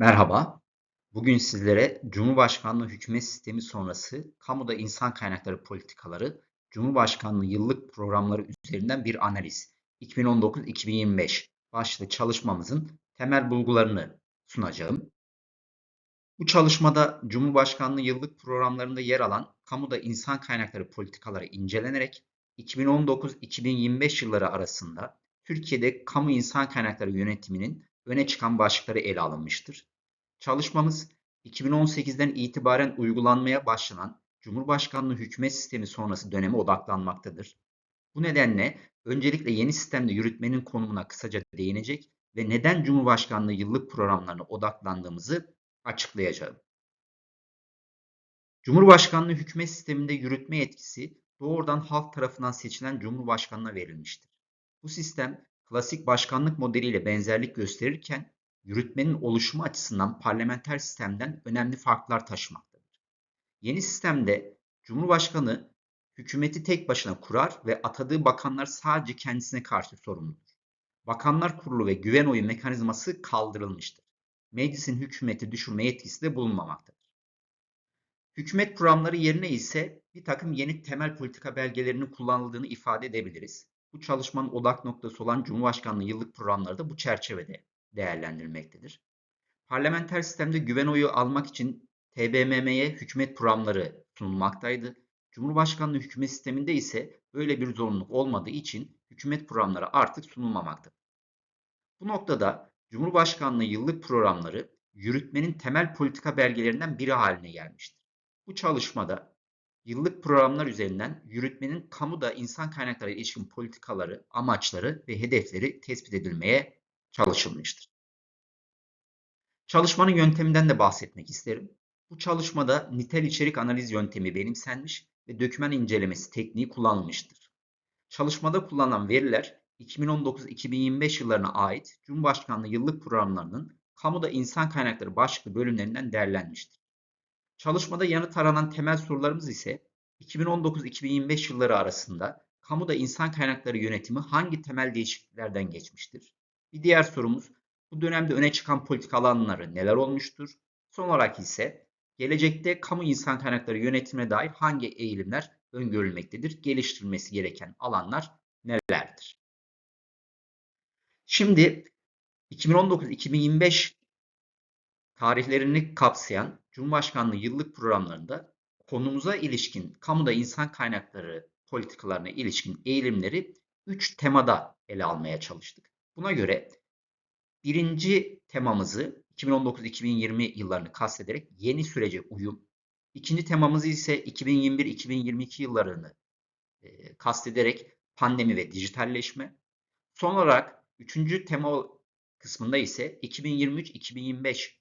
Merhaba. Bugün sizlere Cumhurbaşkanlığı hükümet sistemi sonrası kamuda insan kaynakları politikaları, Cumhurbaşkanlığı yıllık programları üzerinden bir analiz 2019-2025 başlıklı çalışmamızın temel bulgularını sunacağım. Bu çalışmada Cumhurbaşkanlığı yıllık programlarında yer alan kamuda insan kaynakları politikaları incelenerek 2019-2025 yılları arasında Türkiye'de kamu insan kaynakları yönetiminin öne çıkan başlıkları ele alınmıştır. Çalışmamız 2018'den itibaren uygulanmaya başlanan Cumhurbaşkanlığı hükümet sistemi sonrası döneme odaklanmaktadır. Bu nedenle öncelikle yeni sistemde yürütmenin konumuna kısaca değinecek ve neden Cumhurbaşkanlığı yıllık programlarına odaklandığımızı açıklayacağım. Cumhurbaşkanlığı hükümet sisteminde yürütme yetkisi doğrudan halk tarafından seçilen Cumhurbaşkanına verilmiştir. Bu sistem klasik başkanlık modeliyle benzerlik gösterirken yürütmenin oluşumu açısından parlamenter sistemden önemli farklar taşımaktadır. Yeni sistemde Cumhurbaşkanı hükümeti tek başına kurar ve atadığı bakanlar sadece kendisine karşı sorumludur. Bakanlar Kurulu ve güven oyu mekanizması kaldırılmıştır. Meclisin hükümeti düşürme yetkisi de bulunmamaktadır. Hükümet programları yerine ise bir takım yeni temel politika belgelerinin kullanıldığını ifade edebiliriz. Bu çalışmanın odak noktası olan Cumhurbaşkanlığı yıllık programları da bu çerçevede değerlendirilmektedir. Parlamenter sistemde güven oyu almak için TBMM'ye hükümet programları sunulmaktaydı. Cumhurbaşkanlığı hükümet sisteminde ise böyle bir zorunluluk olmadığı için hükümet programları artık sunulmamaktadır. Bu noktada Cumhurbaşkanlığı yıllık programları yürütmenin temel politika belgelerinden biri haline gelmiştir. Bu çalışmada yıllık programlar üzerinden yürütmenin kamuda insan kaynakları ilişkin politikaları, amaçları ve hedefleri tespit edilmeye çalışılmıştır. Çalışmanın yönteminden de bahsetmek isterim. Bu çalışmada nitel içerik analiz yöntemi benimsenmiş ve döküman incelemesi tekniği kullanılmıştır. Çalışmada kullanılan veriler 2019-2025 yıllarına ait Cumhurbaşkanlığı yıllık programlarının kamuda insan kaynakları başlıklı bölümlerinden değerlenmiştir. Çalışmada yanıt aranan temel sorularımız ise 2019-2025 yılları arasında kamuda insan kaynakları yönetimi hangi temel değişikliklerden geçmiştir? Bir diğer sorumuz bu dönemde öne çıkan politika alanları neler olmuştur? Son olarak ise gelecekte kamu insan kaynakları yönetimine dair hangi eğilimler öngörülmektedir? Geliştirilmesi gereken alanlar nelerdir? Şimdi 2019-2025 tarihlerini kapsayan Cumhurbaşkanlığı yıllık programlarında konumuza ilişkin kamuda insan kaynakları politikalarına ilişkin eğilimleri 3 temada ele almaya çalıştık. Buna göre birinci temamızı 2019-2020 yıllarını kastederek yeni sürece uyum, ikinci temamızı ise 2021-2022 yıllarını e, kastederek pandemi ve dijitalleşme. Son olarak üçüncü tema kısmında ise 2023-2025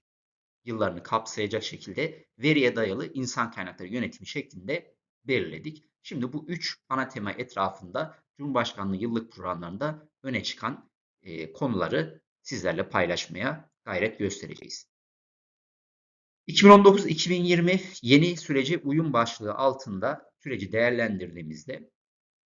yıllarını kapsayacak şekilde veriye dayalı insan kaynakları yönetimi şeklinde belirledik. Şimdi bu üç ana tema etrafında Cumhurbaşkanlığı yıllık programlarında öne çıkan e, konuları sizlerle paylaşmaya gayret göstereceğiz. 2019-2020 yeni sürece uyum başlığı altında süreci değerlendirdiğimizde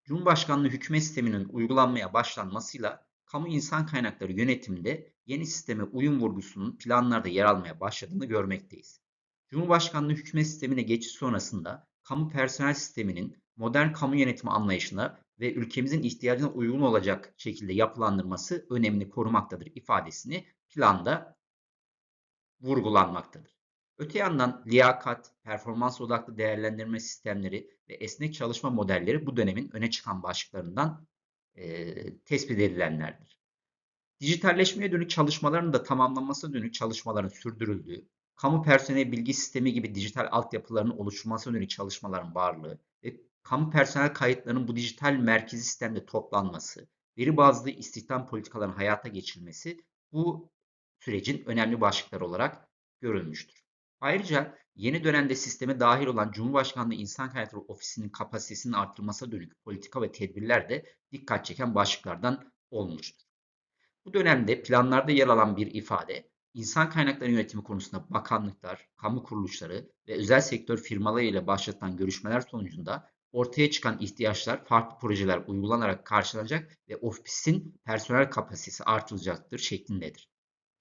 Cumhurbaşkanlığı hükümet sisteminin uygulanmaya başlanmasıyla kamu insan kaynakları yönetiminde yeni sisteme uyum vurgusunun planlarda yer almaya başladığını görmekteyiz. Cumhurbaşkanlığı hükümet sistemine geçiş sonrasında kamu personel sisteminin modern kamu yönetimi anlayışına ve ülkemizin ihtiyacına uygun olacak şekilde yapılandırması önemini korumaktadır ifadesini planda vurgulanmaktadır. Öte yandan liyakat, performans odaklı değerlendirme sistemleri ve esnek çalışma modelleri bu dönemin öne çıkan başlıklarından e, tespit edilenlerdir. Dijitalleşmeye dönük çalışmaların da tamamlanmasına dönük çalışmaların sürdürüldüğü, kamu personel bilgi sistemi gibi dijital altyapıların oluşturulmasına dönük çalışmaların varlığı ve kamu personel kayıtlarının bu dijital merkezi sistemde toplanması, veri bazlı istihdam politikalarının hayata geçirilmesi bu sürecin önemli başlıkları olarak görülmüştür. Ayrıca yeni dönemde sisteme dahil olan Cumhurbaşkanlığı İnsan Kaynakları Ofisi'nin kapasitesinin artırılmasına dönük politika ve tedbirler de dikkat çeken başlıklardan olmuştur. Bu dönemde planlarda yer alan bir ifade, insan kaynakları yönetimi konusunda bakanlıklar, kamu kuruluşları ve özel sektör firmaları ile başlatılan görüşmeler sonucunda ortaya çıkan ihtiyaçlar farklı projeler uygulanarak karşılanacak ve ofisin personel kapasitesi artılacaktır şeklindedir.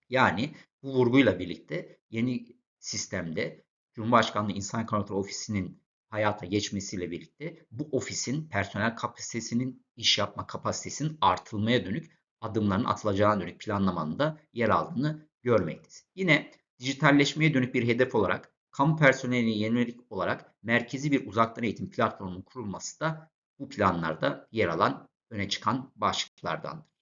Yani bu vurguyla birlikte yeni sistemde Cumhurbaşkanlığı İnsan Kaynakları Ofisi'nin hayata geçmesiyle birlikte bu ofisin personel kapasitesinin, iş yapma kapasitesinin artılmaya dönük adımların atılacağına dönük planlamanın da yer aldığını görmekteyiz. Yine dijitalleşmeye dönük bir hedef olarak kamu personeline yönelik olarak merkezi bir uzaktan eğitim platformunun kurulması da bu planlarda yer alan öne çıkan başlıklardandır.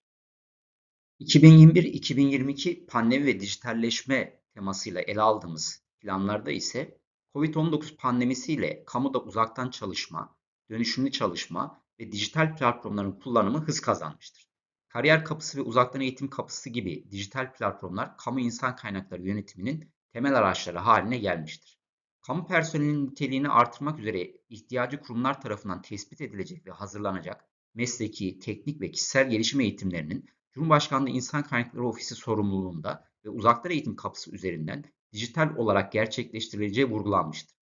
2021-2022 pandemi ve dijitalleşme temasıyla ele aldığımız planlarda ise COVID-19 pandemisiyle kamuda uzaktan çalışma, dönüşümlü çalışma ve dijital platformların kullanımı hız kazanmıştır. Kariyer kapısı ve uzaktan eğitim kapısı gibi dijital platformlar kamu insan kaynakları yönetiminin temel araçları haline gelmiştir. Kamu personelinin niteliğini artırmak üzere ihtiyacı kurumlar tarafından tespit edilecek ve hazırlanacak mesleki, teknik ve kişisel gelişim eğitimlerinin Cumhurbaşkanlığı İnsan Kaynakları Ofisi sorumluluğunda ve uzaktan eğitim kapısı üzerinden dijital olarak gerçekleştirileceği vurgulanmıştır.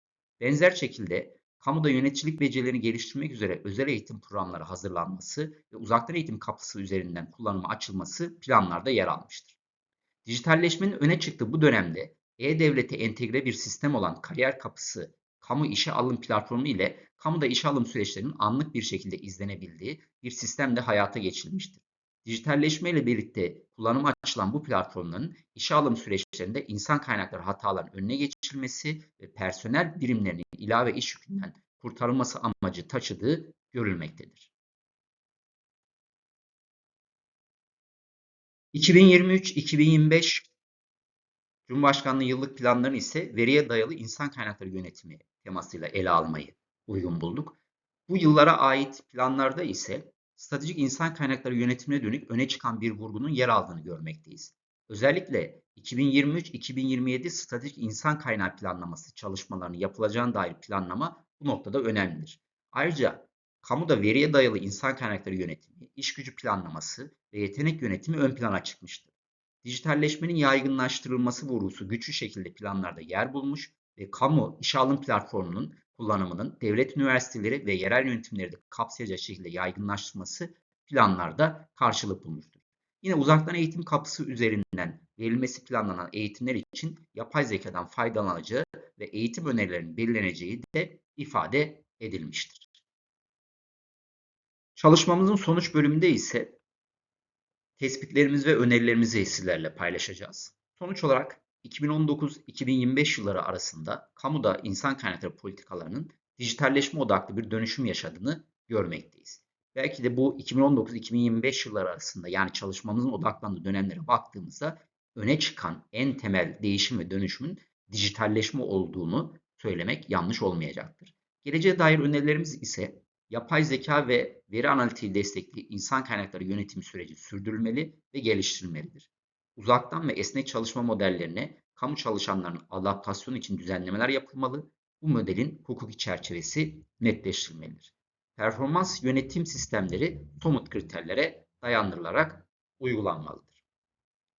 Benzer şekilde kamuda yöneticilik becerilerini geliştirmek üzere özel eğitim programları hazırlanması ve uzaktan eğitim kapısı üzerinden kullanıma açılması planlarda yer almıştır. Dijitalleşmenin öne çıktığı bu dönemde e-devlete entegre bir sistem olan kariyer kapısı kamu işe alım platformu ile kamuda işe alım süreçlerinin anlık bir şekilde izlenebildiği bir sistem de hayata geçirilmiştir. Dijitalleşme ile birlikte kullanıma açılan bu platformların işe alım süreçlerinde insan kaynakları hataların önüne geçilmesi ve personel birimlerinin ilave iş yükünden kurtarılması amacı taşıdığı görülmektedir. 2023-2025 Cumhurbaşkanlığı yıllık planlarını ise veriye dayalı insan kaynakları yönetimi temasıyla ele almayı uygun bulduk. Bu yıllara ait planlarda ise stratejik insan kaynakları yönetimine dönük öne çıkan bir vurgunun yer aldığını görmekteyiz. Özellikle 2023-2027 stratejik insan kaynağı planlaması çalışmalarının yapılacağına dair planlama bu noktada önemlidir. Ayrıca kamuda veriye dayalı insan kaynakları yönetimi, iş gücü planlaması ve yetenek yönetimi ön plana çıkmıştır. Dijitalleşmenin yaygınlaştırılması vurgusu güçlü şekilde planlarda yer bulmuş ve kamu işe alım platformunun kullanımının devlet üniversiteleri ve yerel yönetimleri de kapsayacak şekilde yaygınlaştırması planlarda karşılık bulmuştur. Yine uzaktan eğitim kapısı üzerinden verilmesi planlanan eğitimler için yapay zekadan faydalanacağı ve eğitim önerilerinin belirleneceği de ifade edilmiştir. Çalışmamızın sonuç bölümünde ise tespitlerimiz ve önerilerimizi sizlerle paylaşacağız. Sonuç olarak 2019-2025 yılları arasında kamuda insan kaynakları politikalarının dijitalleşme odaklı bir dönüşüm yaşadığını görmekteyiz. Belki de bu 2019-2025 yılları arasında yani çalışmamızın odaklandığı dönemlere baktığımızda öne çıkan en temel değişim ve dönüşümün dijitalleşme olduğunu söylemek yanlış olmayacaktır. Geleceğe dair önerilerimiz ise yapay zeka ve veri analitiği destekli insan kaynakları yönetim süreci sürdürülmeli ve geliştirilmelidir. Uzaktan ve esnek çalışma modellerine kamu çalışanlarının adaptasyonu için düzenlemeler yapılmalı. Bu modelin hukuki çerçevesi netleştirilmelidir. Performans yönetim sistemleri somut kriterlere dayandırılarak uygulanmalıdır.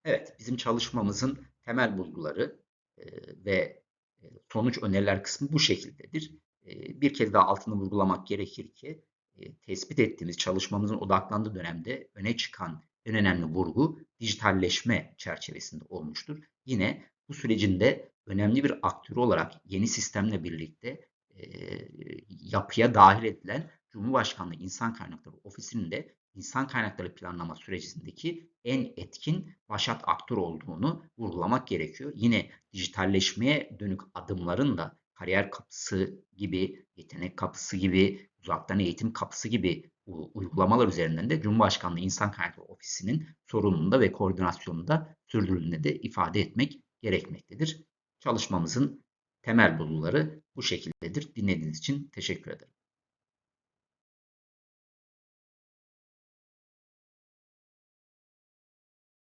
Evet, bizim çalışmamızın temel bulguları e, ve e, sonuç öneriler kısmı bu şekildedir. E, bir kez daha altını vurgulamak gerekir ki tespit ettiğimiz çalışmamızın odaklandığı dönemde öne çıkan en önemli vurgu dijitalleşme çerçevesinde olmuştur. Yine bu sürecinde önemli bir aktör olarak yeni sistemle birlikte yapıya dahil edilen Cumhurbaşkanlığı İnsan Kaynakları Ofisi'nin de insan kaynakları planlama sürecindeki en etkin başat aktör olduğunu vurgulamak gerekiyor. Yine dijitalleşmeye dönük adımların da kariyer kapısı gibi, yetenek kapısı gibi, uzaktan eğitim kapısı gibi uygulamalar üzerinden de Cumhurbaşkanlığı İnsan Kaynakları Ofisi'nin sorumluluğunda ve koordinasyonunda sürdürüldüğünü de ifade etmek gerekmektedir. Çalışmamızın temel bulguları bu şekildedir. Dinlediğiniz için teşekkür ederim.